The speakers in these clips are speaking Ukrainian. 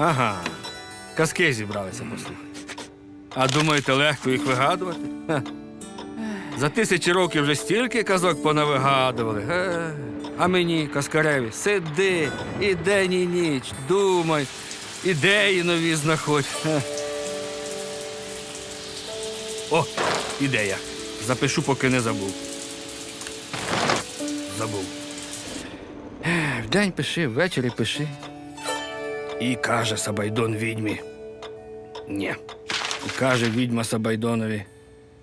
Ага. Казки зібралися послухати. А думаєте, легко їх вигадувати? Ха. За тисячі років вже стільки казок понавигадували. Ге. А мені, казкареві, сиди і день, і ніч, думай, ідеї нові знаходь. Ге. О, ідея. Запишу, поки не забув. Забув. Вдень пиши, ввечері пиши. І каже Сабайдон відьмі. Ні. І каже відьма Сабайдонові.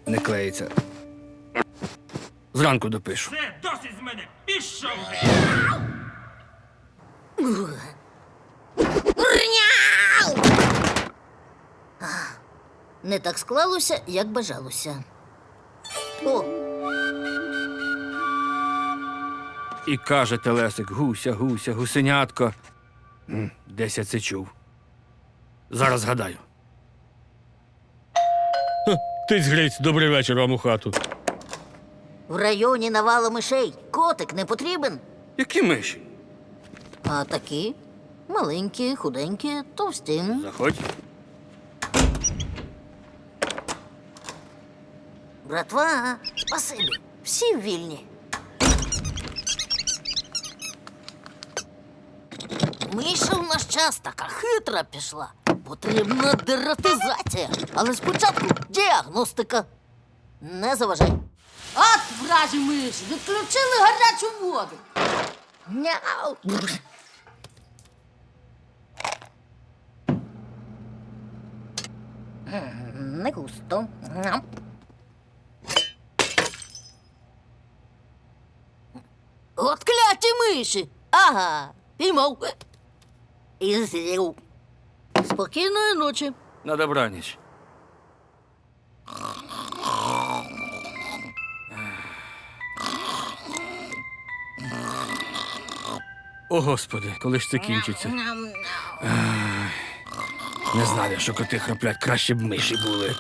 Не клеїться. Зранку допишу. Все, досить з мене! Пішов! Не так склалося, як бажалося. О, І каже Телесик, гуся, гуся, гусенятко. М, Десь я це чув. Зараз згадаю. Тиць гриць, добрий вечір вам у хату. в районі навала мишей. Котик не потрібен. Які миші? А такі маленькі, худенькі, товсті. Заходь. Братва, спасибі. Всі вільні. Миша в наш час така хитра пішла. Потрібна дератизація. Але спочатку діагностика. Не заважай. От вражі миші, відключили гарячу воду. Няу. Не густо. От кляті миші. Ага, піймав. І. Спокійної ночі. На добраніч. О, Господи, коли ж це кінчиться? Не знаю, що коти храплять, краще б миші були.